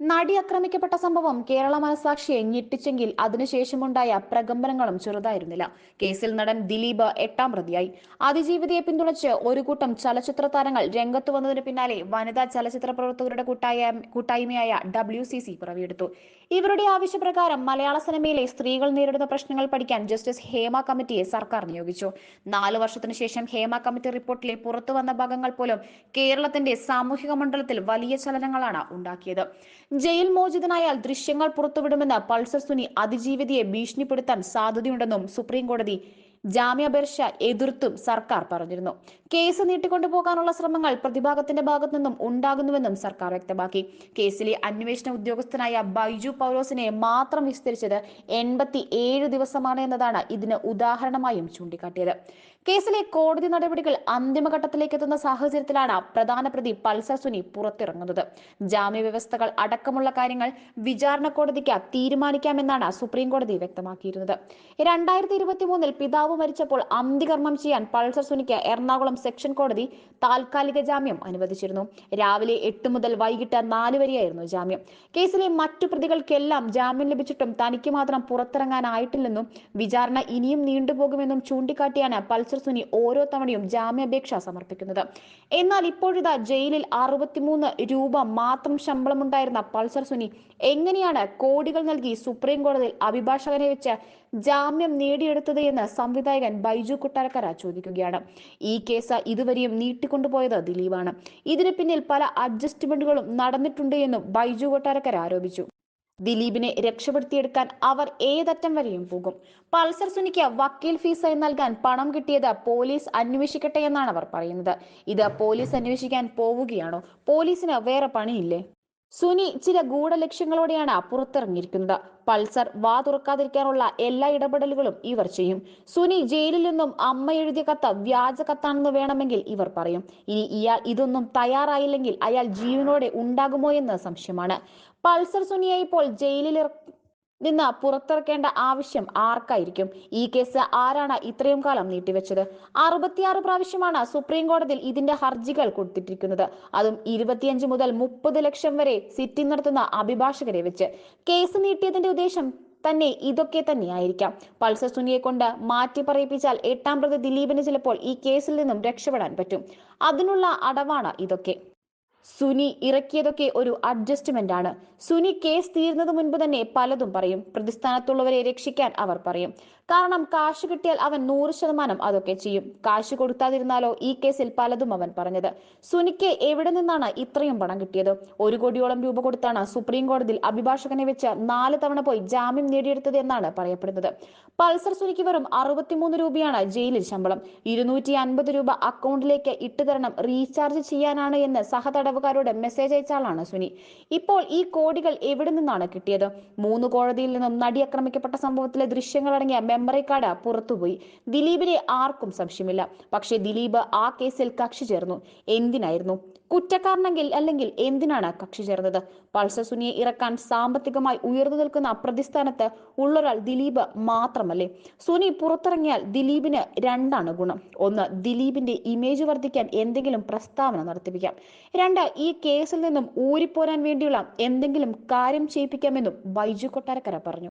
നടി ആക്രമിക്കപ്പെട്ട സംഭവം കേരള മനസാക്ഷിയെ ഞെട്ടിച്ചെങ്കിൽ അതിനുശേഷമുണ്ടായ പ്രകമ്പനങ്ങളും ചെറുതായിരുന്നില്ല. കേസിൽ നടൻ ദിലീപ് എട്ടാം പ്രതിയായി. അതിജീവിതയെ പിന്തുണച്ച് ഒരു കൂട്ടം ചലച്ചിത്ര താരങ്ങൾ രംഗത്ത് വന്നതിന് പിന്നാലെ വനിതാ ചലച്ചിത്ര പ്രവർത്തകരുടെ കൂട്ടായ കൂട്ടായ്മയായ ഡബ്ല്യു സി സി പിറവിയെടുത്തു. ഇവരുടെ ആവശ്യപ്രകാരം മലയാള സിനിമയിലെ സ്ത്രീകൾ നേരിടുന്ന പ്രശ്നങ്ങൾ പഠിക്കാൻ ജസ്റ്റിസ് ഹേമ കമ്മിറ്റിയെ സർക്കാർ നിയോഗിച്ചു. നാല് വർഷത്തിനു ശേഷം ഹേമ കമ്മിറ്റി റിപ്പോർട്ടിലെ പുറത്തുവന്ന ഭാഗങ്ങൾ പോലും കേരളത്തിന്റെ സാമൂഹിക മണ്ഡലത്തിൽ വലിയ ചലനങ്ങളാണ് ഉണ്ടാക്കിയത്. ജയിൽ മോചിതനായാൽ ദൃശ്യങ്ങൾ പുറത്തുവിടുമെന്ന് പൾസർ സുനി അതിജീവിതയെ ഭീഷണിപ്പെടുത്താൻ സാധ്യതയുണ്ടെന്നും സുപ്രീം കോടതി ജാമ്യാപേക്ഷ എതിർത്തും സർക്കാർ പറഞ്ഞിരുന്നു. കേസ് നീട്ടിക്കൊണ്ടുപോകാനുള്ള ശ്രമങ്ങൾ പ്രതിഭാഗത്തിന്റെ ഭാഗത്തു നിന്നും ഉണ്ടാകുന്നുവെന്നും സർക്കാർ വ്യക്തമാക്കി. കേസിലെ അന്വേഷണ ഉദ്യോഗസ്ഥനായ ബൈജു പൗലോസിനെ മാത്രം വിസ്തരിച്ചത് എൺപത്തി ഏഴ് ദിവസമാണ് എന്നതാണ് ഇതിന് ഉദാഹരണമായും ചൂണ്ടിക്കാട്ടിയത്. കേസിലെ കോടതി നടപടികൾ അന്തിമഘട്ടത്തിലേക്ക് എത്തുന്ന സാഹചര്യത്തിലാണ് പ്രധാന പ്രതി പൾസർ സുനി പുറത്തിറങ്ങുന്നത്. ജാമ്യവ്യവസ്ഥകൾ അടക്കമുള്ള കാര്യങ്ങൾ വിചാരണ കോടതിക്ക് തീരുമാനിക്കാമെന്നാണ് സുപ്രീം കോടതി വ്യക്തമാക്കിയിരുന്നത്. രണ്ടായിരത്തി ഇരുപത്തി മൂന്നിൽ പിതാവ് മരിച്ചപ്പോൾ അന്തികർമ്മം ചെയ്യാൻ പൾസർ സുനിക്ക് എറണാകുളം സെക്ഷൻ കോടതി താൽക്കാലിക ജാമ്യം അനുവദിച്ചിരുന്നു. രാവിലെ എട്ട് മുതൽ വൈകിട്ട് നാല് വരെയായിരുന്നു ജാമ്യം. കേസിലെ മറ്റു പ്രതികൾക്കെല്ലാം ജാമ്യം ലഭിച്ചിട്ടും തനിക്ക് മാത്രം പുറത്തിറങ്ങാനായിട്ടില്ലെന്നും വിചാരണ ഇനിയും നീണ്ടുപോകുമെന്നും ചൂണ്ടിക്കാട്ടിയാണ് പൾസർ സുനി ഓരോ തവണയും ജാമ്യാപേക്ഷ സമർപ്പിക്കുന്നത്. എന്നാൽ ഇപ്പോഴിതാ ജയിലിൽ അറുപത്തിമൂന്ന് രൂപ മാത്രം ശമ്പളമുണ്ടായിരുന്ന പൾസർ സുനി എങ്ങനെയാണ് കോടികൾ നൽകി സുപ്രീം കോടതിയിൽ അഭിഭാഷകനെ വെച്ച് ജാമ്യം നേടിയെടുത്തത് എന്ന് സംവിധായകൻ ബൈജു കൊട്ടാരക്കര ചോദിക്കുകയാണ്. ഈ കേസ് ഇതുവരെയും നീട്ടിക്കൊണ്ടുപോയത് ദിലീപാണ്. ഇതിന് പിന്നിൽ പല അഡ്ജസ്റ്റ്മെന്റുകളും നടന്നിട്ടുണ്ട് എന്നും ബൈജു കൊട്ടാരക്കര ആരോപിച്ചു. ദിലീപിനെ രക്ഷപ്പെടുത്തിയെടുക്കാൻ അവർ ഏതറ്റം വരെയും പോകും. പൾസർ സുനിക്ക് വക്കീൽ ഫീസായി നൽകാൻ പണം കിട്ടിയത് പോലീസ് അന്വേഷിക്കട്ടെ എന്നാണ് അവർ പറയുന്നത്. ഇത് പോലീസ് അന്വേഷിക്കാൻ പോവുകയാണോ? പോലീസിന് വേറെ പണിയില്ലേ? സുനി ചില ഗൂഢലക്ഷ്യങ്ങളോടെയാണ് പുറത്തിറങ്ങിയിരിക്കുന്നത്. പൾസർ വാ തുറക്കാതിരിക്കാനുള്ള എല്ലാ ഇടപെടലുകളും ഇവർ ചെയ്യും. സുനി ജയിലിൽ നിന്നും അമ്മ എഴുതിയ കത്ത് വ്യാജ കത്താണെന്ന് വേണമെങ്കിൽ ഇവർ പറയും. ഇനി ഇയാൾ ഇതൊന്നും തയ്യാറായില്ലെങ്കിൽ അയാൾ ജീവനോടെ ഉണ്ടാകുമോ എന്ന് സംശയമാണ്. പൾസർ സുനിയെ ഇപ്പോൾ ജയിലിൽ നിന്ന് പുറത്തിറക്കേണ്ട ആവശ്യം ആർക്കായിരിക്കും? ഈ കേസ് ആരാണ് ഇത്രയും കാലം നീട്ടിവെച്ചത്? അറുപത്തിയാറ് പ്രാവശ്യമാണ് സുപ്രീം കോടതിയിൽ ഇതിന്റെ ഹർജികൾ കൊടുത്തിട്ടിരിക്കുന്നത്. അതും ഇരുപത്തിയഞ്ച് മുതൽ മുപ്പത് ലക്ഷം വരെ സിറ്റിംഗ് നടത്തുന്ന അഭിഭാഷകരെ വെച്ച്. കേസ് നീട്ടിയതിന്റെ ഉദ്ദേശം തന്നെ ഇതൊക്കെ തന്നെയായിരിക്കാം. പൾസർ സുനിയെ കൊണ്ട് മാറ്റി പറയിപ്പിച്ചാൽ എട്ടാം പ്രതി ദിലീപിന് ചിലപ്പോൾ ഈ കേസിൽ നിന്നും രക്ഷപ്പെടാൻ പറ്റും. അതിനുള്ള അടവാണ് ഇതൊക്കെ. സുനി ഇറക്കിയതൊക്കെ ഒരു അഡ്ജസ്റ്റ്മെന്റ് ആണ്. സുനി കേസ് തീരുന്നത് മുൻപ് തന്നെ പലതും പറയും. പ്രതിസ്ഥാനത്തുള്ളവരെ രക്ഷിക്കാൻ അവർ പറയും. കാരണം കാശ് കിട്ടിയാൽ അവൻ നൂറ് ശതമാനം അതൊക്കെ ചെയ്യും. കാശ് കൊടുക്കാതിരുന്നാലോ ഈ കേസിൽ പലതും അവൻ പറഞ്ഞത്. സുനിക്ക് എവിടെ നിന്നാണ് ഇത്രയും പണം കിട്ടിയത്? ഒരു കോടിയോളം രൂപ കൊടുത്താണ് സുപ്രീം കോടതിയിൽ അഭിഭാഷകനെ വെച്ച് നാല് തവണ പോയി ജാമ്യം നേടിയെടുത്തത് എന്നാണ് പറയപ്പെടുന്നത്. പൾസർ സുനിക്ക് വെറും അറുപത്തിമൂന്ന് രൂപയാണ് ജയിലിൽ ശമ്പളം. ഇരുന്നൂറ്റി അൻപത് രൂപ അക്കൗണ്ടിലേക്ക് ഇട്ടുതരണം റീചാർജ് ചെയ്യാനാണ് എന്ന് സഹതടവുകാരോട് മെസ്സേജ് അയച്ചാളാണ് സുനി ഇപ്പോൾ ഈ കോടികൾ എവിടെ നിന്നാണ് കിട്ടിയത്? മൂന്ന് കോടതിയിൽ നിന്നും നടി ആക്രമിക്കപ്പെട്ട സംഭവത്തിലെ ദൃശ്യങ്ങളടങ്ങിയ മെമ്മറി കാർഡ് പുറത്തുപോയി. ദിലീപിനെ ആർക്കും സംശയമില്ല. പക്ഷേ ദിലീപ് ആ കേസിൽ കക്ഷി ചേർന്നു. എന്തിനായിരുന്നു? കുറ്റക്കാരനെങ്കിൽ അല്ലെങ്കിൽ എന്തിനാണ് കക്ഷി ചേർന്നത്? പൾസർ സുനിയെ ഇറക്കാൻ സാമ്പത്തികമായി ഉയർന്നു നിൽക്കുന്ന പ്രതിസ്ഥാനത്ത് ഉള്ളൊരാൾ ദിലീപ് മാത്രമല്ലേ? സുനി പുറത്തിറങ്ങിയാൽ ദിലീപിന് രണ്ടാണ് ഗുണം. ഒന്ന് ദിലീപിന്റെ ഇമേജ് വർദ്ധിക്കാൻ എന്തെങ്കിലും പ്രസ്താവന നടത്തിപ്പിക്കാം. രണ്ട് ഈ കേസിൽ നിന്നും ഊരിപ്പോരാൻ വേണ്ടിയുള്ള എന്തെങ്കിലും കാര്യം ചെയ്യിപ്പിക്കാമെന്നും ബൈജു കൊട്ടാരക്കര പറഞ്ഞു.